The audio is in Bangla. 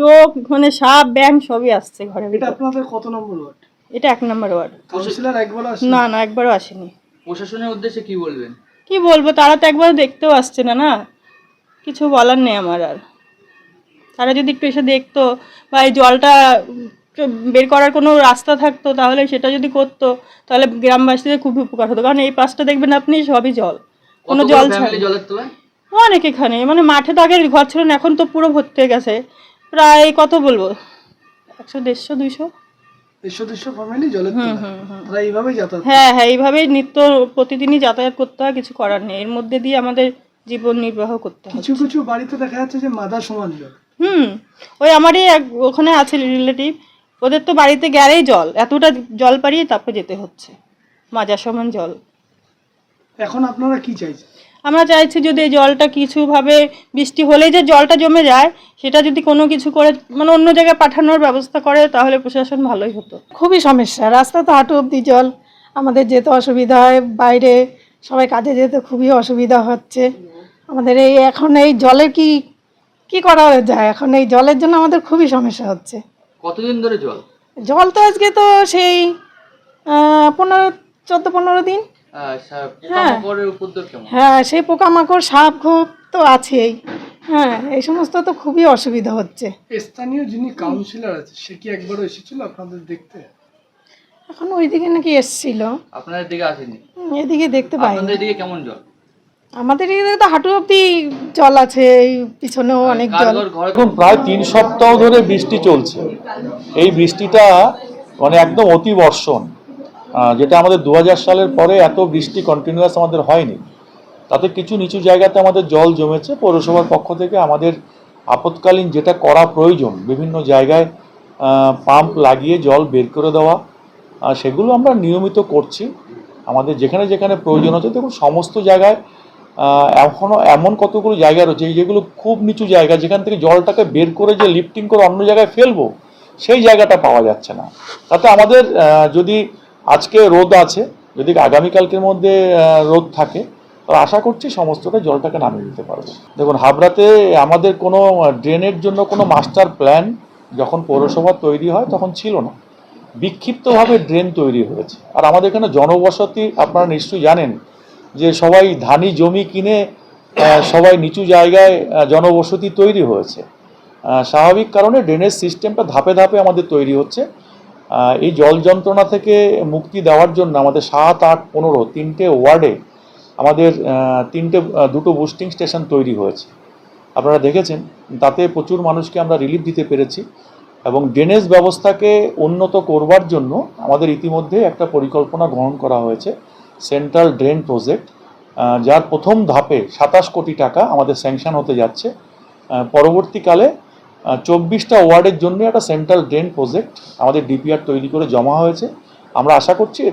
যোগ মানে সাপ ব্যাং সবই আসছে ঘরের এটা আপনাদের কত নম্বর ওয়ার্ড? এটা এক নম্বর ওয়ার্ড। কাউন্সিলর একবার আসে না না একবারও আসেনি। প্রশাসনের উদ্দেশ্যে কি বলবেন? কি বলব তারা তো একবার দেখতেও আসছে না না? কিছু বলার নেই আমার আর। তারা যদি একটু এসে দেখতো বা এই জলটা বের করার কোনো রাস্তা থাকতো তাহলে সেটা যদি করতো তাহলে গ্রামবাসীদের খুবই উপকার হতো। কারণ এই পাশটা দেখবেন আপনি সবই জল। কোনো জল ছাড়া জলের তলায়? অনেক এখানে। মানে মাঠে তো আগে ঘর ছিল না এখন তো পুরো ভর্তি হয়ে গেছে। প্রায় কত বলব? একশো দেড়শো দুইশো? দেড়শো ফ্যামিলি জলের তারা এইভাবেই যাতায়াত হ্যাঁ হ্যাঁ এইভাবেই নিত্য প্রতিদিনই যাতায়াত করতে হয় কিছু করার নেই। এর মধ্যে দিয়ে আমাদের জীবন নির্বাহ করতে হয়। কিছু কিছু বাড়িতে দেখা যাচ্ছে যে মাদা সমান জল। হুম ওই আমারই এক ওখানে আছে রিলেটিভ ওদের তো বাড়িতে গেলেই জল। এতটা জল পাড়িয়ে তারপর যেতে হচ্ছে। মাজার সমান জল। এখন আপনারা কি চাইছেন? আমরা চাইছি যদি এই জলটা কিছুভাবে বৃষ্টি হলে যে জলটা জমে যায় সেটা যদি কোনো কিছু করে মানে অন্য জায়গায় পাঠানোর ব্যবস্থা করে তাহলে প্রশাসন ভালোই হতো। খুবই সমস্যা। রাস্তা তো হাঁটু অব্দি জল। আমাদের যেতে অসুবিধা হয় বাইরে সবাই কাজে যেতে খুবই অসুবিধা হচ্ছে। আমাদের এই এখন এই জলের কি কি করা যায়? এখন এই জলের জন্য আমাদের খুবই সমস্যা হচ্ছে। কতদিন ধরে জল? জল তো আজকে তো সেই পনেরো চোদ্দ পনেরো দিন। হ্যাঁ। পোকামাকড়ের উপদ্রব কেমন? হ্যাঁ সেই পোকামাকড় সাপ খুব তো আছেই। হ্যাঁ এই সমস্ত তো খুবই অসুবিধা হচ্ছে। স্থানীয় যিনি কাউন্সিলর আছে সে কি একবারও এসেছিল আপনাদের দেখতে? এখন ওইদিকে নাকি এসছিল। আপনাদের দিকে আসেনি? এদিকে দেখতে পাই আপনাদের দিকে কেমন জল? আমাদের এদিকে তো হাঁটু অব্দি জল আছে এই পিছনেও অনেক জল। এখন প্রায় তিন সপ্তাহ ধরে বৃষ্টি চলছে। এই বৃষ্টিটা মানে একদম অতি বর্ষণ। যেটা আমাদের দু হাজার সালের পরে এত বৃষ্টি কন্টিনিউয়াস আমাদের হয়নি। তাতে কিছু নিচু জায়গাতে আমাদের জল জমেছে, পৌরসভার পক্ষ থেকে আমাদের আপৎকালীন যেটা করা প্রয়োজন, বিভিন্ন জায়গায় পাম্প লাগিয়ে জল বের করে দেওয়া সেগুলো আমরা নিয়মিত করছি। আমাদের যেখানে যেখানে প্রয়োজন হচ্ছে দেখুন, সমস্ত জায়গায় এখনও এমন কতগুলো জায়গা রয়েছে যেগুলো খুব নিচু জায়গা, যেখান থেকে জলটাকে বের করে যে লিফটিং করে অন্য জায়গায় ফেলব, সেই জায়গাটা পাওয়া যাচ্ছে না। তাতে আমাদের যদি আজকে রোদ আছে, যদি আগামীকালকের মধ্যে রোদ থাকে, তাহলে আশা করছি সমস্তটা জলটাকে নামিয়ে দিতে পারব। দেখুন, হাবড়াতে আমাদের কোনো ড্রেনের জন্য কোনো মাস্টার প্ল্যান যখন পৌরসভা তৈরি হয়, তখন ছিল না। বিক্ষিপ্তভাবে ড্রেন তৈরি হয়েছে। আর আমাদের এখানে জনবসতি আপনারা নিশ্চয়ই জানেন যে সবাই ধানি জমি কিনে সবাই নিচু জায়গায় জনবসতি তৈরি হয়েছে। স্বাভাবিক কারণে ড্রেনেজ সিস্টেমটা ধাপে ধাপে আমাদের তৈরি হচ্ছে। এই জল যন্ত্রণা থেকে মুক্তি দেওয়ার জন্য আমাদের সাত, আট, পনেরো তিনটে ওয়ার্ডে আমাদের তিনটে দুটো বুস্টিং স্টেশন তৈরি হয়েছে। আপনারা দেখেছেন, তাতে প্রচুর মানুষকে আমরা রিলিফ দিতে পেরেছি এবং ড্রেনেজ ব্যবস্থাকে উন্নত করবার জন্য আমাদের ইতিমধ্যে একটা পরিকল্পনা গ্রহণ করা হয়েছে সেন্ট্রাল ড্রেন প্রজেক্ট যার প্রথম ধাপে সাতাশ কোটি টাকা আমাদের স্যাংশন হতে যাচ্ছে। পরবর্তীকালে চব্বিশটা ওয়ার্ডের জন্য একটা সেন্ট্রাল ড্রেন প্রজেক্ট আমাদের ডিপিআর তৈরি করে জমা হয়েছে। আমরা আশা করছি এটা